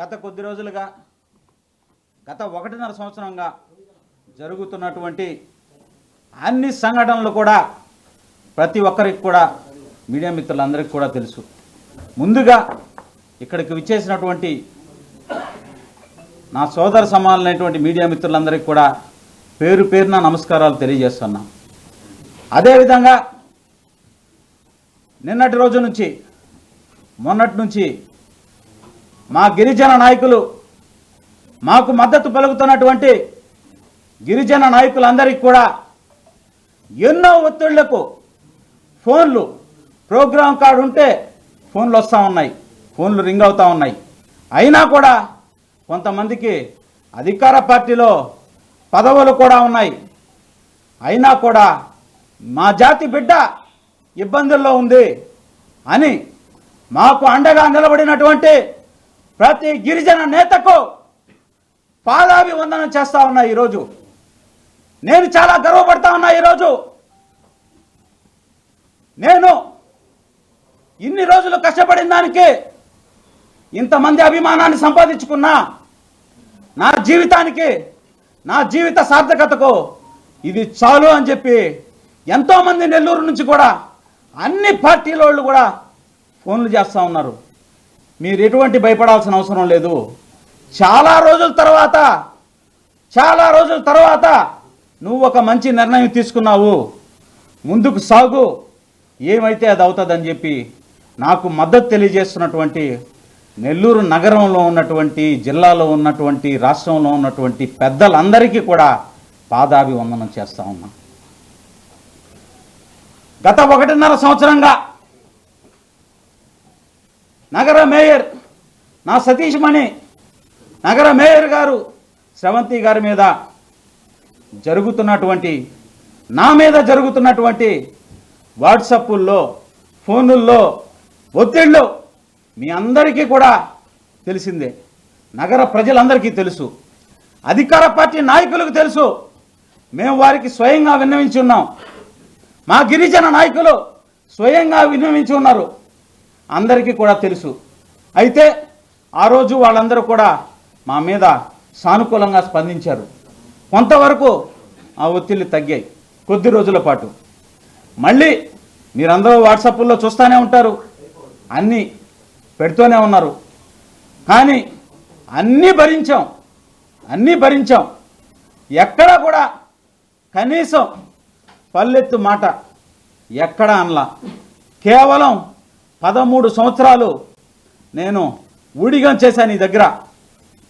గత కొద్ది రోజులుగా గత ఒకటిన్నర సంవత్సరంగా జరుగుతున్నటువంటి అన్ని సంఘటనలు కూడా ప్రతి ఒక్కరికి కూడా మీడియా మిత్రులందరికీ కూడా తెలుసు. ముందుగా ఇక్కడికి విచ్చేసినటువంటి నా సోదర సమానమైనటువంటి మీడియా మిత్రులందరికీ కూడా పేరు పేరున నమస్కారాలు తెలియజేస్తున్నా. అదేవిధంగా నిన్నటి రోజు నుంచి మొన్నటి నుంచి మా గిరిజన నాయకులు మాకు మద్దతు పలుకుతున్నటువంటి గిరిజన నాయకులందరికీ కూడా ఎన్నో ఒత్తిళ్ళకు ఫోన్లు ప్రోగ్రాం కార్డు ఉంటే ఫోన్లు వస్తూ ఉన్నాయి ఫోన్లు రింగ్ అవుతూ ఉన్నాయి. అయినా కూడా కొంతమందికి అధికార పార్టీలో పదవులు కూడా ఉన్నాయి. అయినా కూడా మా జాతి బిడ్డ ఇబ్బందుల్లో ఉంది అని మాకు అండగా నిలబడినటువంటి ప్రతి గిరిజన నేతకు పాదాభివందనం చేస్తా ఉన్నా ఈరోజు. నేను చాలా గర్వపడతా ఉన్నా ఈరోజు. నేను ఇన్ని రోజులు కష్టపడిన దానికి ఇంతమంది అభిమానాన్ని సంపాదించుకున్నా నా జీవితానికి నా జీవిత సార్థకతకు ఇది చాలు అని చెప్పి ఎంతోమంది నెల్లూరు నుంచి కూడా అన్ని పార్టీల వాళ్ళు కూడా ఫోన్లు చేస్తూ ఉన్నారు. మీరు ఎటువంటి భయపడాల్సిన అవసరం లేదు. చాలా రోజుల తర్వాత చాలా రోజుల తర్వాత నువ్వు ఒక మంచి నిర్ణయం తీసుకున్నావు. ముందుకు సాగు. ఏమైతే అది అవుతుందని చెప్పి నాకు మద్దతు తెలియజేస్తున్నటువంటి నెల్లూరు నగరంలో ఉన్నటువంటి జిల్లాలో ఉన్నటువంటి రాష్ట్రంలో ఉన్నటువంటి పెద్దలందరికీ కూడా పాదాభివందనం చేస్తా ఉన్నా. గత ఒకటిన్నర సంవత్సరంగా నగర మేయర్ నా సతీష్ మణి నగర మేయర్ గారు శ్రవంతి గారి మీద జరుగుతున్నటువంటి నా మీద జరుగుతున్నటువంటి వాట్సప్పుల్లో ఫోనుల్లో ఒత్తిళ్ళు మీ అందరికీ కూడా తెలిసిందే. నగర ప్రజలందరికీ తెలుసు. అధికార పార్టీ నాయకులకు తెలుసు. మేము వారికి స్వయంగా విన్నవించి ఉన్నాం మా గిరిజన నాయకులు స్వయంగా విన్నవించి ఉన్నారు అందరికీ కూడా తెలుసు. అయితే ఆ రోజు వాళ్ళందరూ కూడా మా మీద సానుకూలంగా స్పందించారు. కొంతవరకు ఆ ఒత్తిళ్ళు తగ్గాయి కొద్ది రోజుల పాటు. మళ్ళీ మీరందరూ వాట్సాప్లో చూస్తూనే ఉంటారు. అన్నీ పెడుతూనే ఉన్నారు. కానీ అన్నీ భరించాం. అన్నీ భరించాం. ఎక్కడా కూడా కనీసం పల్లెత్తు మాట ఎక్కడ అనలా. కేవలం పదమూడు సంవత్సరాలు నేను ఊడిగం చేశాను ఈ దగ్గర.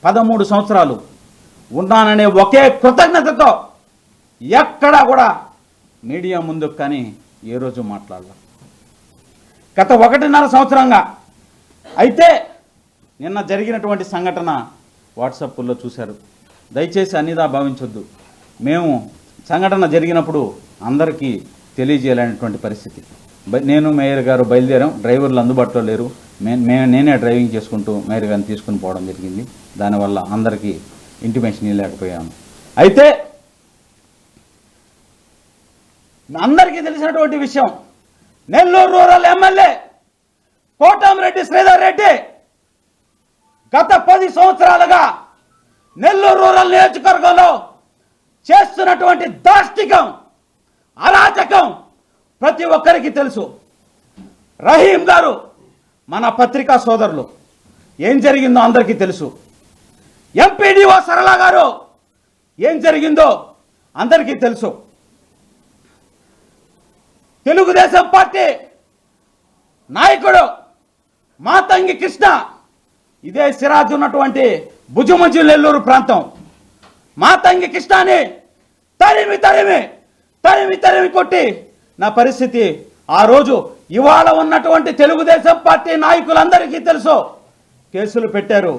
పదమూడు సంవత్సరాలు ఉన్నాననే ఒకే కృతజ్ఞతతో ఎక్కడా కూడా మీడియా ముందుకు కానీ ఏ రోజు మాట్లాడాల. గత ఒకటిన్నర సంవత్సరంగా అయితే నిన్న జరిగినటువంటి సంఘటన వాట్సాప్లో చూశారు. దయచేసి అన్నిదా భావించొద్దు. మేము సంఘటన జరిగినప్పుడు అందరికీ తెలియజేయలేనటువంటి పరిస్థితి. నేను మేయర్ గారు బయలుదేరాం. డ్రైవర్లు అందుబాటులో లేరు. మే మే- నేనే డ్రైవింగ్ చేసుకుంటూ మేయర్ గారిని తీసుకుని పోవడం జరిగింది. దానివల్ల అందరికీ ఇంటిమేషన్ ఇవ్వలేకపోయాను. అయితే అందరికీ తెలిసినటువంటి విషయం నెల్లూరు రూరల్ ఎమ్మెల్యే కోటంరెడ్డి శ్రీధర్ రెడ్డి గత పది సంవత్సరాలుగా నెల్లూరు రూరల్ నియోజకవర్గంలో చేస్తున్నటువంటి దాష్టికం అరాచకం ప్రతి ఒక్కరికి తెలుసు. రహీం గారు మన పత్రికా సోదరులు. ఏం జరిగిందో అందరికీ తెలుసు. ఎంపీడీఓ సరళ గారు ఏం జరిగిందో అందరికీ తెలుసు. తెలుగుదేశం పార్టీ నాయకుడు మాతంగి కృష్ణ ఇదే సిరాజ్ ఉన్నటువంటి భుజముజు నెల్లూరు ప్రాంతం. మాతంగి కృష్ణని తరిమి తరిమి తరిమి తరిమి కొట్టి నా పరిస్థితి ఆ రోజు ఇవాళ ఉన్నటువంటి తెలుగుదేశం పార్టీ నాయకులందరికీ తెలుసు. కేసులు పెట్టారు.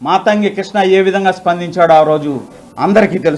మాతంగి కృష్ణ ఏ విధంగా స్పందించాడో ఆ రోజు అందరికీ తెలుసు.